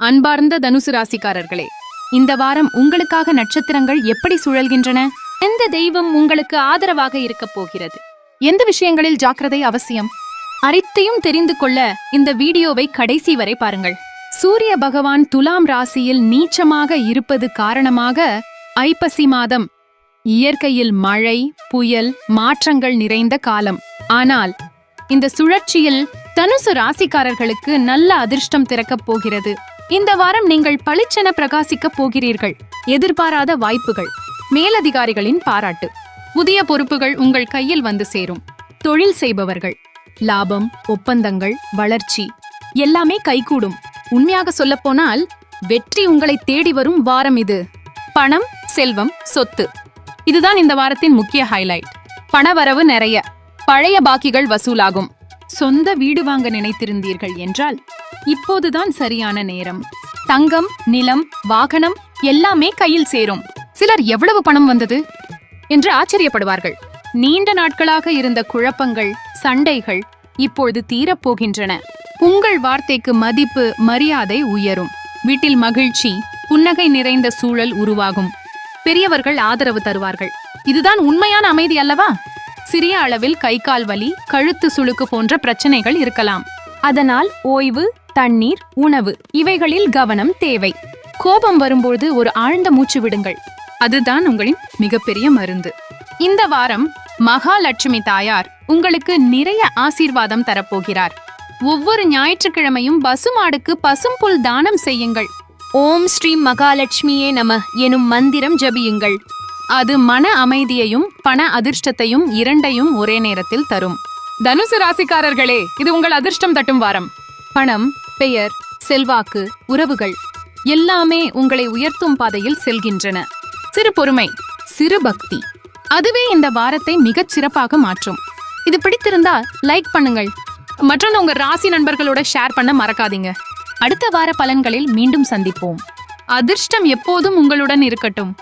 அன்பார்ந்த தனுசு ராசிக்காரர்களே இந்த வாரம் உங்களுக்காக நட்சத்திரங்கள் எப்படி சுழல்கின்றன? எந்த தெய்வம் உங்களுக்கு ஆதரவாக இருக்கப் போகிறது? எந்த விஷயங்களில் ஜாக்கிரதை அவசியம்? அனைத்தையும் தெரிந்து கொள்ள இந்த வீடியோவை கடைசி வரை பாருங்கள். சூரிய பகவான் துலாம் ராசியில் நீச்சமாக இருப்பது காரணமாக ஐப்பசி மாதம் இயற்கையில் மழை புயல் மாற்றங்கள் நிறைந்த காலம். ஆனால் இந்த சுழற்சியில் தனுசு ராசிக்காரர்களுக்கு நல்ல அதிர்ஷ்டம் திறக்கப் போகிறது. இந்த வாரம் நீங்கள் பளிச்சென பிரகாசிக்கப் போகிறீர்கள். எதிர்பாராத வாய்ப்புகள். மேலதிகாரிகளின் பாராட்டு. புதிய பொறுப்புகள் உங்கள் கையில் வந்து சேரும். தொழில் செய்பவர்கள். லாபம் ஒப்பந்தங்கள் வளர்ச்சி. எல்லாமே கைகூடும். உண்மையாக சொல்லப்போனால் வெற்றி உங்களை தேடி வரும் வாரம் இது. பணம் செல்வம் சொத்து. இதுதான் இந்த வாரத்தின் முக்கிய ஹைலைட் பணவரவு நிறைய. பழைய பாக்கிகள் வசூலாகும். சொந்த வீடு வாங்க நினைத்திருந்தீர்கள் என்றால் இப்போதுதான் சரியான நேரம். தங்கம் நிலம் வாகனம் எல்லாமே கையில் சேரும். சிலர் எவ்வளவு பணம் வந்தது? என்று ஆச்சரியப்படுவார்கள். நீண்ட நாட்களாக இருந்த குழப்பங்கள் சண்டைகள் இப்பொழுது தீரப்போகின்றன உங்கள் வார்த்தைக்கு மதிப்பு மரியாதை உயரும். வீட்டில் மகிழ்ச்சி புன்னகை நிறைந்த சூழல் உருவாகும். பெரியவர்கள் ஆதரவு தருவார்கள். இதுதான் உண்மையான அமைதி அல்லவா? சிறிய அளவில் கை கால் வலி கழுத்து சுளுக்கு போன்ற பிரச்சனைகள் இருக்கலாம். அதனால் ஓய்வு தண்ணீர் உணவு இவைகளில் கவனம் தேவை. கோபம் வரும்போது ஒரு ஆழ்ந்த மூச்சு விடுங்கள். அதுதான் உங்களின் மிகப்பெரிய மருந்து. இந்த வாரம் மகாலட்சுமி தாயார் உங்களுக்கு நிறைய ஆசீர்வாதம் தரப்போகிறார். ஒவ்வொரு ஞாயிற்றுக்கிழமையும் பசுமாடுக்கு பசும்புல் தானம் செய்யுங்கள். ஓம் ஸ்ரீ மகாலட்சுமியே நம எனும் மந்திரம் ஜபியுங்கள். அது மன அமைதியையும் பண அதிர்ஷ்டத்தையும் இரண்டையும் ஒரே நேரத்தில் தரும். தனுசு ராசிக்காரர்களே இது உங்கள் அதிர்ஷ்டம் தட்டும் வாரம். பணம் பெயர் செல்வாக்கு உறவுகள் எல்லாமே உங்களை உயர்த்தும் பாதையில் செல்கின்றன. சிறு பொறுமை சிறு பக்தி அதுவே இந்த வாரத்தை மிகச் சிறப்பாக மாற்றும். இது பிடித்திருந்தா லைக் பண்ணுங்கள். மற்றொன்று உங்க ராசி நண்பர்களோட ஷேர் பண்ண மறக்காதீங்க. அடுத்த வார பலன்களில் மீண்டும் சந்திப்போம். அதிர்ஷ்டம் எப்போதும் உங்களுடன் இருக்கட்டும்.